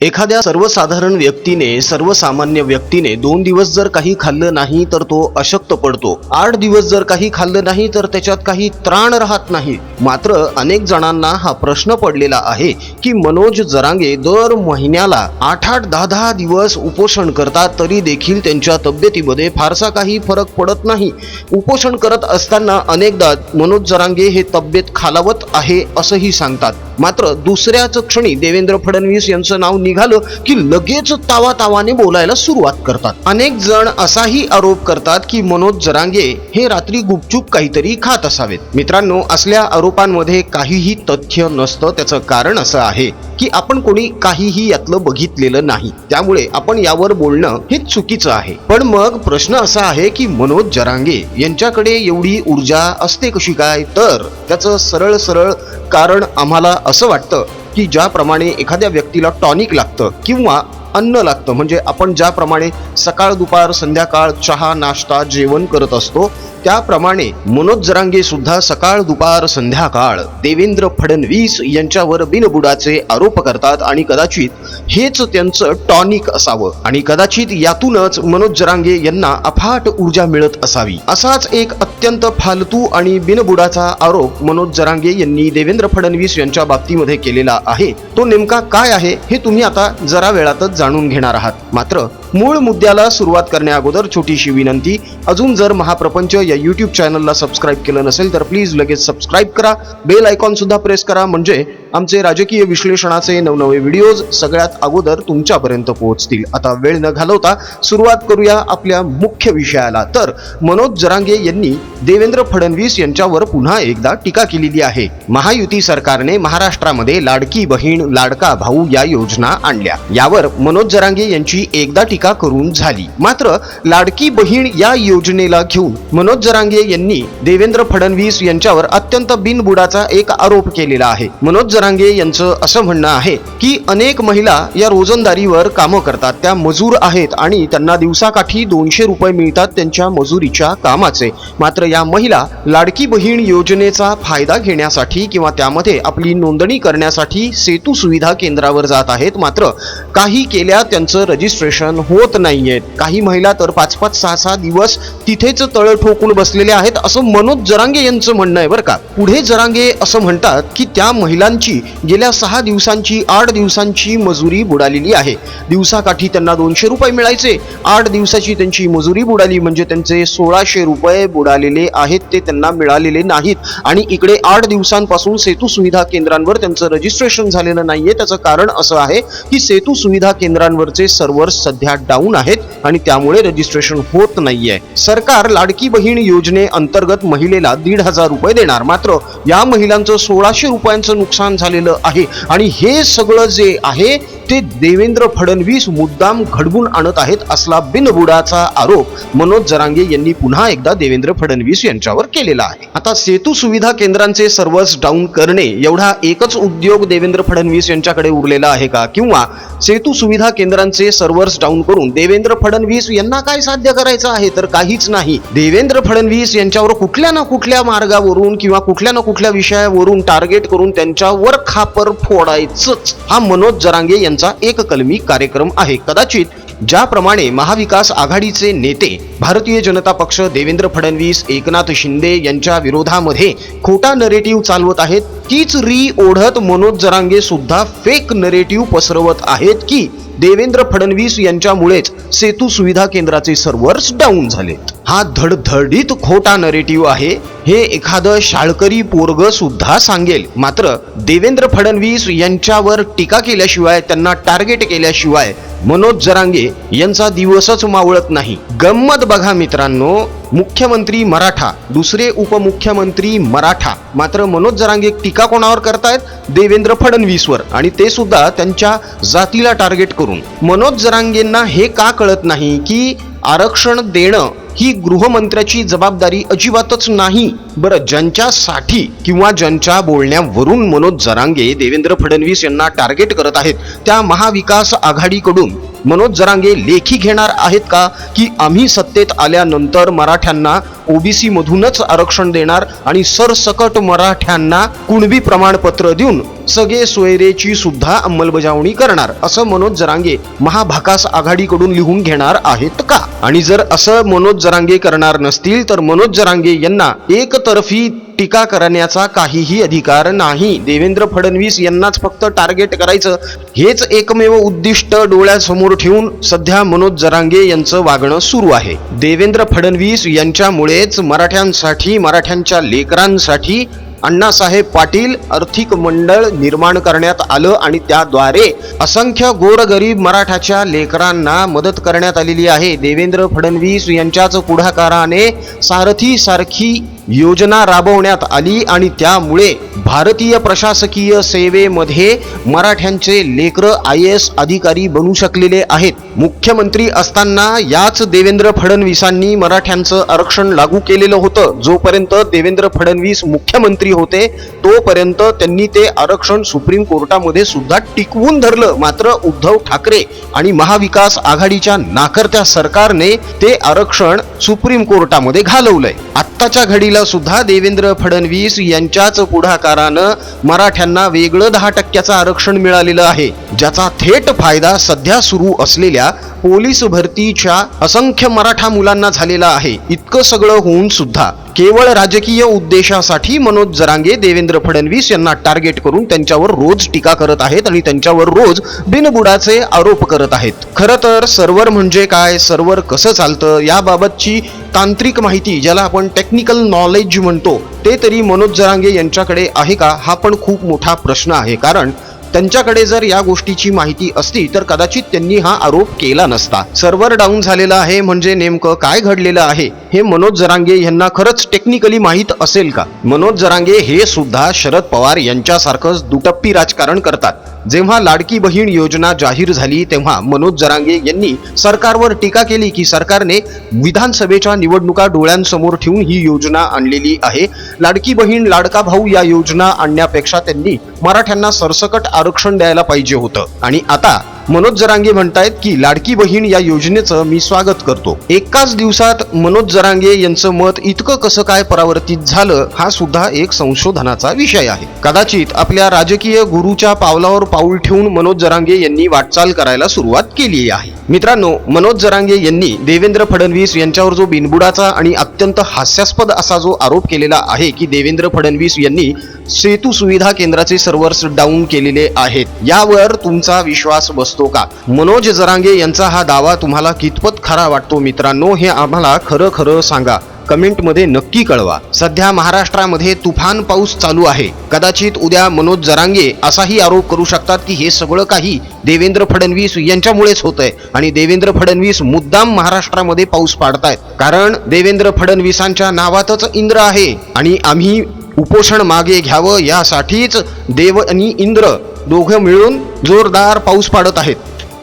एखाद्या सर्वसाधारण व्यक्तीने सर्वसामान्य व्यक्तीने दोन दिवस जर काही खाल्लं नाही तर तो अशक्त पडतो. आठ दिवस जर काही खाल्लं नाही तर त्याच्यात काही त्राण राहत नाही. मात्र अनेक जणांना हा प्रश्न पडलेला आहे की मनोज जरांगे दर महिन्याला आठ आठ दहा दहा दिवस उपोषण करतात तरी देखील त्यांच्या तब्येतीमध्ये फारसा काही फरक पडत नाही. उपोषण करत असताना अनेकदा मनोज जरांगे हे तब्येत खालावत आहे असंही सांगतात. मात्र दुसऱ्याच क्षणी देवेंद्र फडणवीस यांचं नाव निघालं की लगेच तावा तावाने बोलायला सुरुवात करतात. अनेक जण असाही आरोप करतात की मनोज जरांगे हे रात्री गुपचूप काहीतरी खात असावेत. मित्रांनो असल्या आरोपांमध्ये काहीही तथ्य नसतं. त्याचं कारण असं आहे की आपण कोणी काहीही यातलं बघितलेलं नाही. त्यामुळे आपण यावर बोलणं हे चुकीचं आहे. पण मग प्रश्न असा आहे की मनोज जरांगे यांच्याकडे एवढी ऊर्जा असते कशी काय? तर त्याचं सरळ सरळ कारण आम्हाला असं वाटतं की ज्याप्रमाणे एखाद्या व्यक्तीला टॉनिक लागतं किंवा अन्न लागतं. म्हणजे आपण ज्याप्रमाणे सकाळ दुपार संध्याकाळ चहा नाश्ता जेवण करत असतो त्याप्रमाणे मनोज जरांगे सुद्धा सकाळ दुपार संध्याकाळ देवेंद्र फडणवीस यांच्यावर बिनबुडाचे आरोप करतात आणि कदाचित हेच त्यांचं टॉनिक असावं. आणि कदाचित यातूनच मनोज जरांगे यांना अफाट ऊर्जा मिळत असावी. असाच एक अत्यंत फालतू आणि बिनबुडाचा आरोप मनोज जरांगे यांनी देवेंद्र फडणवीस यांच्या बाबतीमध्ये केलेला आहे. तो नेमका काय आहे हे तुम्ही आता जरा वेळातच जाणून घेणार आहात. मात्र मूळ मुद्द्याला सुरुवात करण्याअगोदर छोटीशी विनंती. अजून जर महाप्रपंच या युट्यूब चॅनलला सबस्क्राईब केलं नसेल तर प्लीज लगेच सबस्क्राईब करा. बेल आयकॉन सुद्धा प्रेस करा. म्हणजे आमचे राजकीय विश्लेषणाचे नवनवे व्हिडिओज सगळ्यात अगोदर तुमच्यापर्यंत पोहोचतील. आता वेळ न घालवता सुरुवात करूया आपल्या मुख्य विषयाला. तर मनोज जरांगे यांनी देवेंद्र फडणवीस यांच्यावर पुन्हा एकदा टीका केलेली आहे. महायुती सरकारने महाराष्ट्रामध्ये लाडकी बहीण लाडका भाऊ या योजना आणल्या. यावर मनोज जरांगे यांची एकदा टीका करून झाली. मात्र लाडकी बहीण या योजनेला घेऊन मनोज जरांगे यांनी देवेंद्र फडणवीस यांच्यावर अत्यंत बिनबुडाचा एक आरोप केलेला आहे. मनोज जरांगे यांचं असं म्हणणं आहे की अनेक महिला या रोजंदारीवर कामं करतात. त्या मजूर आहेत आणि त्यांना दिवसाकाठी दोनशे रुपये मिळतात त्यांच्या मजुरीच्या कामाचे. मात्र या महिला लाडकी बहीण योजनेचा फायदा घेण्यासाठी किंवा त्यामध्ये आपली नोंदणी करण्यासाठी सेतू सुविधा केंद्रावर जात आहेत. मात्र काही केल्या त्यांचं रजिस्ट्रेशन होत नाहीये. काही महिला तर पाच पाच सहा सहा दिवस तिथेच तळ ठोकून बसलेले आहेत असं मनोज जरांगे यांचं म्हणणं आहे बरं का. पुढे जरांगे असं म्हणतात की त्या महिलांची गेल्या सहा दिवसांची आठ दिवसांची मजुरी बुडालेली आहे. दिवसाकाठी त्यांना दोनशे रुपये मिळायचे. आठ दिवसाची त्यांची मजुरी बुडाली म्हणजे त्यांचे सोळाशे रुपये बुडालेले आहेत ते त्यांना मिळालेले नाहीत. आणि इकडे आठ दिवसांपासून सेतू सुविधा केंद्रांवर त्यांचं रजिस्ट्रेशन झालेलं नाहीये. त्याचं कारण असं आहे की सेतू सुविधा केंद्रांवरचे सर्व्हर्स सध्या डाऊन आहेत आणि त्यामुळे रजिस्ट्रेशन होत नाहीये. सरकार लाडकी बहीण योजने अंतर्गत महिलेला दीड हजार रुपये देणार. मात्र या महिलांचं सोळाशे रुपयांचं नुकसान झालेलं आहे. आणि हे सगळं जे आहे ते देवेंद्र फडणवीस मुद्दाम घडवून आणत आहेत असला बिनबुडाचा आरोप मनोज जरांगे यांनी पुन्हा एकदा देवेंद्र फडणवीस यांच्यावर केलेला आहे. आता सेतू सुविधा केंद्रांचे सर्व्हर्स डाऊन करणे एवढा एकच उद्योग देवेंद्र फडणवीस यांच्याकडे उरलेला आहे का? किंवा सेतू सुविधा केंद्रांचे सर्व्हर्स डाऊन करून देवेंद्र फडणवीस यांना काय साध्य करायचं आहे? तर काहीच नाही. देवेंद्र फडणवीस यांच्यावर कुठल्या ना कुठल्या मार्गावरून किंवा कुठल्या ना कुठल्या विषयावरून टार्गेट करून त्यांच्यावर खापर फोडायचंच. हा मनोज जरांगे यांचा एक कलमी कार्यक्रम आहे. कदाचित ज्याप्रमाणे महाविकास आघाडीचे नेते भारतीय जनता पक्ष देवेंद्र फडणवीस एकनाथ शिंदे यांच्या विरोधामध्ये खोटा नरेटिव्ह चालवत आहेत. तीच री ओढत मनोज जरांगे सुद्धा फेक नरेटिव्ह पसरवत आहेत की देवेंद्र फडणवीस यांच्यामुळेच सेतू सुविधा केंद्राचे सर्व्हर्स डाऊन झाले हा धडधडीत खोटा नरेटिव्ह आहे हे एखादं शाळकरी पोरग सुद्धा सांगेल. मात्र देवेंद्र फडणवीस यांच्यावर टीका केल्याशिवाय त्यांना टार्गेट केल्याशिवाय मनोज जरांगे यांचा दिवसच मावळत नाही. गंमत बघा मित्रांनो मुख्यमंत्री मराठा दुसरे उपमुख्यमंत्री मराठा. मात्र मनोज जरांगे टीका कोणावर करतायत? देवेंद्र फडणवीसवर. आणि ते सुद्धा त्यांच्या जातीला टार्गेट करून. मनोज जरांगेंना हे का कळत नाही की आरक्षण देणं ही गृहमंत्र्याची जबाबदारी अजिबातच नाही? बरं ज्यांच्यासाठी किंवा ज्यांच्या बोलण्यावरून मनोज जरांगे देवेंद्र फडणवीस यांना टार्गेट करत आहेत त्या महाविकास आघाडीकडून मनोज जरांगे लेखी घेणार आहेत का? की आम्ही सत्तेत आल्यानंतर मराठ्यांना ओबीसी मधूनच आरक्षण देणार आणि सरसकट मराठ्यांना कुणबी प्रमाणपत्र देऊन सगळे सोयरेची सुद्धा अंमलबजावणी करणार? असं मनोज जरांगे महाभाकास आघाडीकडून लिहून घेणार आहेत का? आणि जर असं मनोज जरांगे करणार नसतील तर मनोज जरांगे यांना एकतर्फी टीका करण्याचा काहीही अधिकार नाही. देवेंद्र फडणवीस यांनाच फक्त टार्गेट करायचं. हेच एकमेव उद्दिष्ट डोळ्यासमोर ठेवून सध्या मनोज जरांगे यांचं वागणं सुरू आहे. देवेंद्र फडणवीस यांच्यामुळेच मराठ्यांसाठी मराठ्यांच्या लेकरांसाठी अण्णासाहेब पाटील आर्थिक मंडळ निर्माण करण्यात आलं आणि त्याद्वारे असंख्य गोरगरीब मराठाच्या लेकरांना मदत करण्यात आलेली आहे. देवेंद्र फडणवीस यांच्याच पुढाकाराने सारथी सारखी योजना राबवण्यात आली आणि त्यामुळे भारतीय प्रशासकीय सेवेमध्ये मराठ्यांचे लेकर आय एस अधिकारी बनू शकलेले आहेत. मुख्यमंत्री असताना याच देवेंद्र फडणवीसांनी मराठ्यांचं आरक्षण लागू केलेलं होतं. जोपर्यंत देवेंद्र फडणवीस मुख्यमंत्री होते तोपर्यंत त्यांनी ते आरक्षण सुप्रीम कोर्टामध्ये सुद्धा टिकवून धरलं. मात्र उद्धव ठाकरे आणि महाविकास आघाडीच्या नाकर्त्या सरकारने ते आरक्षण सुप्रीम कोर्टामध्ये घालवलंय. आत्ताच्या घडीला सुद्धा देवेंद्र फडणवीस यांच्याच पुढाकारानं मराठ्यांना वेगळं दहा टक्क्याचं आरक्षण मिळालेलं आहे ज्याचा थेट फायदा सध्या सुरू असलेल्या पोलीस भरतीच्या असंख्य मराठा मुलांना झालेला आहे. इतकं सगळं होऊन सुद्धा केवळ राजकीय उद्देशासाठी मनोज जरांगे देवेंद्र फडणवीस यांना टार्गेट करून त्यांच्यावर रोज टीका करत आहेत आणि त्यांच्यावर रोज बिनबुडाचे आरोप करत आहेत. खरं तर सर्व्हर म्हणजे काय? सर्व्हर कसं चालतं? याबाबतची तांत्रिक माहिती ज्याला आपण टेक्निकल नॉलेज म्हणतो ते तरी मनोज जरांगे यांच्याकडे आहे का? हा पण खूप मोठा प्रश्न आहे. कारण त्यांच्याकडे जर या गोष्टीची माहिती असती तर कदाचित त्यांनी हा आरोप केला नसता. सर्व्हर डाऊन झालेला आहे म्हणजे नेमकं काय घडलेलं आहे हे मनोज जरांगे यांना खरंच टेक्निकली माहीत असेल का? मनोज जरांगे हे सुद्धा शरद पवार यांच्यासारखंच दुटप्पी राजकारण करतात. जेव्हा लाडकी बहीण योजना जाहीर झाली तेव्हा मनोज जरांगे यांनी सरकारवर टीका केली की सरकारने विधानसभेच्या निवडणुका डोळ्यांसमोर ठेवून ही योजना आणलेली आहे. लाडकी बहीण लाडका भाऊ या योजना आणण्यापेक्षा त्यांनी मराठ्यांना सरसकट आरक्षण द्यायला पाहिजे होतं. आणि आता मनोज जरांगे म्हणतायत की लाडकी बहीण या योजनेचं मी स्वागत करतो. एकाच दिवसात मनोज जरांगे यांचं मत इतकं कसं काय परावर्तित झालं हा सुद्धा एक संशोधनाचा विषय आहे. कदाचित आपल्या राजकीय गुरुच्या पावलावर पाऊल ठेवून मनोज जरांगे यांनी वाटचाल करायला सुरुवात केली आहे. मित्रांनो मनोज जरांगे यांनी देवेंद्र फडणवीस यांच्यावर जो बिनबुडाचा आणि अत्यंत हास्यास्पद असा जो आरोप केलेला आहे की देवेंद्र फडणवीस यांनी सेतू सुविधा केंद्राचे सर्व्हर्स डाऊन केलेले आहेत यावर तुमचा विश्वास बसतो का? मनोज जरांगे यांचा हा दावा तुम्हाला कितपत खरा वाटतो मित्रांनो हे आम्हाला खरं खरं सांगा. कमेंटमध्ये नक्की कळवा. सध्या महाराष्ट्रामध्ये तुफान पाऊस चालू आहे. कदाचित उद्या मनोज जरांगे असाही आरोप करू शकतात की हे सगळं काही देवेंद्र फडणवीस यांच्यामुळेच होत आहे आणि देवेंद्र फडणवीस मुद्दाम महाराष्ट्रामध्ये पाऊस पाडतायत. कारण देवेंद्र फडणवीसांच्या नावातच इंद्र आहे आणि आम्ही उपोषण मागे घ्यावं यासाठीच देव आणि इंद्र दोघं मिळून जोरदार पाऊस पाडत आहेत.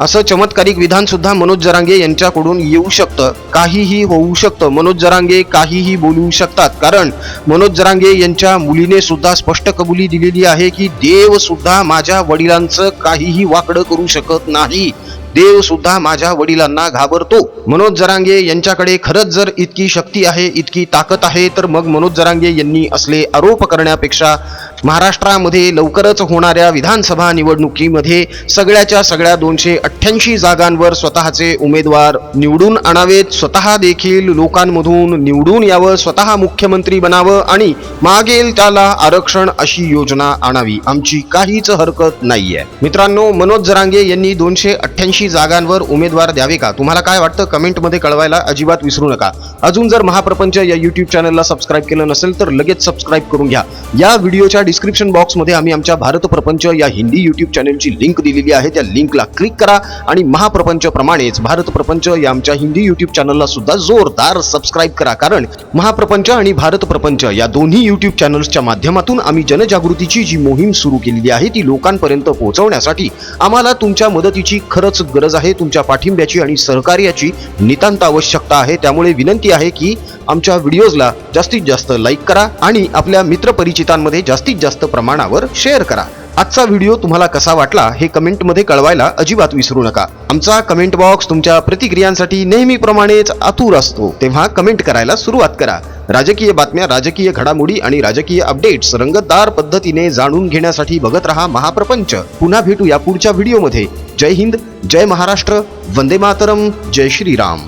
असं चमत्कारिक विधान सुद्धा मनोज जरांगे यांच्याकडून येऊ शकतं. काहीही होऊ शकतं. मनोज जरांगे काहीही बोलू शकतात. कारण मनोज जरांगे यांच्या मुलीने सुद्धा स्पष्ट कबुली दिलेली आहे की देव सुद्धा माझ्या वडिलांचं काहीही वाकडं करू शकत नाही. देव सुद्धा माझ्या वडिलांना घाबरतो. मनोज जरांगे यांच्याकडे खरंच जर इतकी शक्ती आहे इतकी ताकद आहे तर मग मनोज जरांगे यांनी असले आरोप करण्यापेक्षा महाराष्ट्रामध्ये लवकरच होणाऱ्या विधानसभा निवडणुकीमध्ये सगळ्याच्या सगळ्या दोनशे अठ्ठ्याऐंशी जागांवर स्वतःचे उमेदवार निवडून आणावेत. स्वतः देखील लोकांमधून निवडून यावं स्वतः मुख्यमंत्री बनावं आणि मागेल त्याला आरक्षण अशी योजना आणावी. आमची काहीच हरकत नाहीये. मित्रांनो मनोज जरांगे यांनी दोनशे अठ्ठ्याऐंशी जागांवर उमेदवार द्यावे का? तुम्हाला काय वाटतं? कमेंटमध्ये कळवायला अजिबात विसरू नका. अजून जर महाप्रपंच या युट्यूब चॅनलला सबस्क्राईब केलं नसेल तर लगेच सबस्क्राईब करून घ्या. या व्हिडिओच्या डिस्क्रिप्शन बॉक्समध्ये आम्ही आमच्या भारत प्रपंच या हिंदी यूट्यूब चॅनलची लिंक दिलेली आहे. त्या लिंकला क्लिक करा आणि महाप्रपंच प्रमाणेच भारत प्रपंच या आमच्या हिंदी युट्यूब चॅनलला सुद्धा जोरदार सबस्क्राईब करा. कारण महाप्रपंच आणि भारत प्रपंच या दोन्ही यूट्यूब चॅनल्सच्या माध्यमातून आम्ही जनजागृतीची जी मोहीम सुरू केलेली आहे ती लोकांपर्यंत पोहोचवण्यासाठी आम्हाला तुमच्या मदतीची खरंच गरज आहे. तुमच्या पाठिंब्याची आणि सहकार्याची नितांत आवश्यकता आहे. त्यामुळे विनंती आहे की आमच्या व्हिडिओजला जास्तीत जास्त लाईक करा आणि आपल्या मित्रपरिचितांमध्ये जास्तीत जास्त प्रमाणावर शेअर करा. आजचा व्हिडिओ तुम्हाला कसा वाटला हे कमेंटमध्ये कळवायला अजिबात विसरू नका. आमचा कमेंट बॉक्स तुमच्या प्रतिक्रियांसाठी नेहमीप्रमाणेच आतुर असतो. तेव्हा कमेंट करायला सुरुवात करा. राजकीय बातम्या राजकीय घडामोडी आणि राजकीय अपडेट्स रंगतदार पद्धतीने जाणून घेण्यासाठी बघत रहा महाप्रपंच. पुन्हा भेटू या पुढच्या व्हिडिओमध्ये जय हिंद जय महाराष्ट्र वंदे मातरम जय श्रीराम.